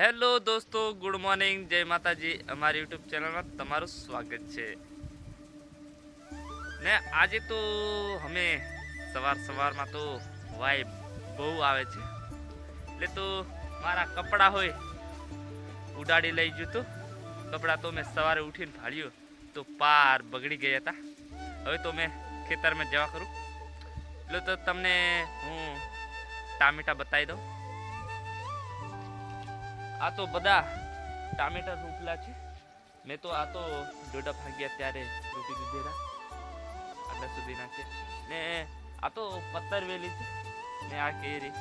Hello દોસ્તો, good morning. જય માતાજી. અમારી યુટ્યુબ ચેનલમાં તમારું સ્વાગત છે. ને આજે તો અમે સવાર સવારમાં તો વાય બહુ આવે છે. એટલે તો મારા કપડાં હોય, ઉડાડી લઈ ગયું હતું કપડાં તો મેં સવારે ઉઠીને ભાળ્યું, તો પાર બગડી ગયા હતા. હવે તો મેં ખેતરમાં જવા કરું. એટલે તો તમને હું ટામેટા બતાવી દઉં. આ તો બધા ટામેટા રોપલા છે. મેં તો આ તો દોઢા ભાગ્યા ત્યારે રોપી દીધેલા. આટલા સુધીના છે ને આ તો પત્તર વેલી છે. ને આ કેરી.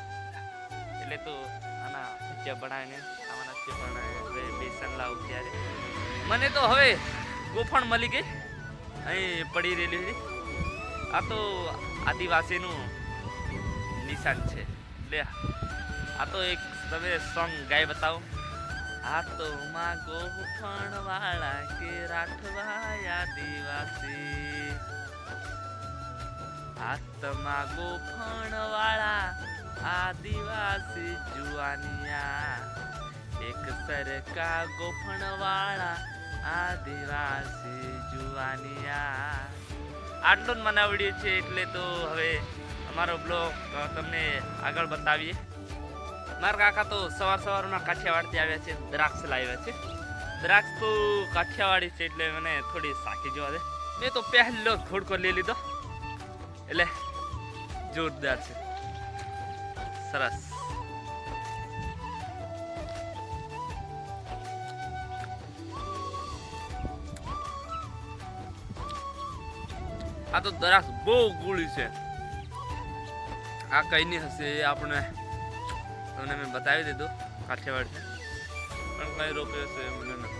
એટલે તો આના ભજીયા બનાવીને ખાવાના છે. પણ બેસન લાવું ત્યારે મને તો હવે ગોફણ મળી ગઈ. અહીં પડી રહેલી હતી. આ તો આદિવાસીનું નિશાન છે. એટલે આ તો એક તમે સોંગ ગાય બતાવો. આ તો માં ગોફણ વાળા કે રાઠવા આદિવાસી આત્મા ગોફણ વાળા આદિવાસી જુવાનિયા. એક સરકા ગોફણ વાળા આદિવાસી જુવાનિયા. આટલું જ મને આવડ્યું છે એટલે તો હવે અમારો બ્લોગ તમને આગળ બતાવીએ. મારા કાકા તો સવાર સવારમાં કાઠિયાવાડથી આવ્યા છે, દ્રાક્ષ લાવ્યા છે. દ્રાક્ષ તો કાઠિયાવાડી છે એટલે મને થોડી સાકી જોવા દે. મેં તો પહેલો જ ઘોડકો લઈ લીધો. એટલે જોરદાર છે. સરસ. આ તો દ્રાક્ષ બહુ ગુળી છે. આ કઈ નહીં હશે આપણે તમને મેં બતાવી દીધું, કાઠિયાવાડ પણ કઈ રોપ્યો છે મને નથી.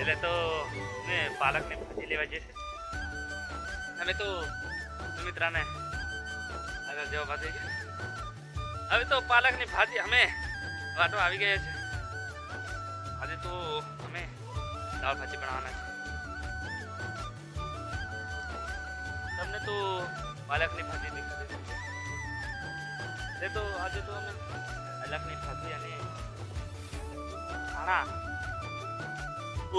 એટલે તો મેં પાલકની ભાજી લેવા જઈએ છે અમે તો સુમિત્રાને આગળ જવા ભાજી હવે તો પાલકની ભાજી અમે વાટો આવી ગયા છે આજે તો અમે દાળ ભાજી બનાવવાના છે પાલકની ભાજી દેખાતી છે તો આજે તો અમે પાલકની ભાજી અને ખાણા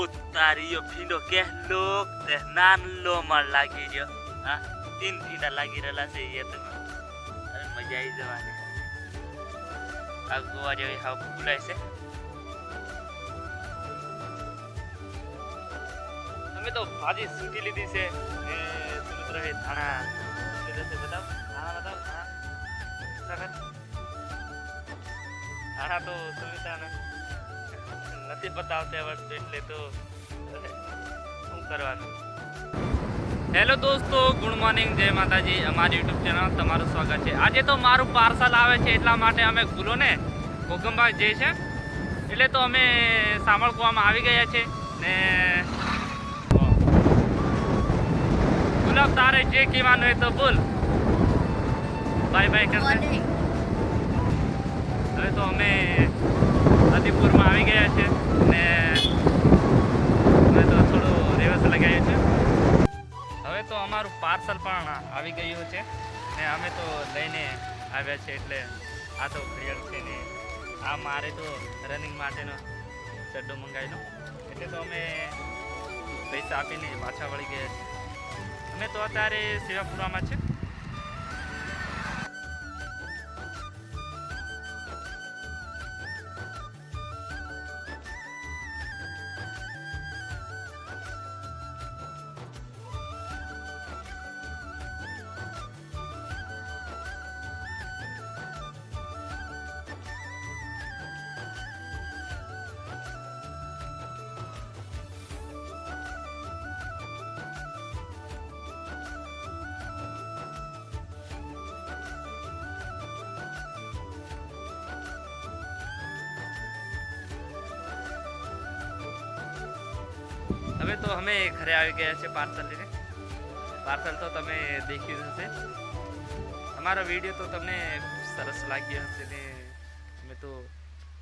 ઉતારીયો ભીંડો કેહલો તે નાનલો માં લાગી ગયો હા, તીન ભીંડા લાગી રહેલા છે એ તો. અરે મજા આવી જવાની. આ ગોવા જેવી હાવ ફૂલાય છે. અમે તો ભાજી સૂટી લીધી છે. એ સુમિત્ર હે ધાણા. સખત ધાણા તો સુમિત્રાને નથી બતાવતા આવડતું એટલે તો શું કરવાનું? હેલો દોસ્તો ગુડ મોર્નિંગ જય માતાજી. અમારી યુટ્યુબ ચેનલ તમારું સ્વાગત છે. આજે તો મારું પાર્સલ આવે છે એટલા માટે અમે ગુલો ને જઈએ છે, એટલે તો અમે સામળકુવામાં આવી ગયા છે ને ગુલાબ તારે જે કહેવાનું હોય તો બોલ બાય બાય કરશે હવે તો અમે આદિપુરમાં આવી ગયા છે ને અમે તો થોડું રિવર્સ લગાવ્યું છે હવે તો અમારું પાર્સલ પણ આવી ગયું છે ને અમે તો લઈને આવ્યા છે એટલે આ તો ક્લિયર છે ને. આ મારે તો રનિંગ માટેનો ચડ્ડો મંગાવેલો. એટલે તો અમે પૈસા આપીને પાછા વળી ગયા છે અમે તો અત્યારે સેવાપુરામાં છે. હવે તો અમે ઘરે આવી ગયા છે પાર્સલ લઈને. પાર્સલ તો તમે દેખ્યું હશે. અમારો વીડિયો તો તમને સરસ લાગ્યો હશે ને અમે તો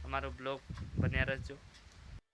અમારો બ્લોગ બન્યા રહેજો.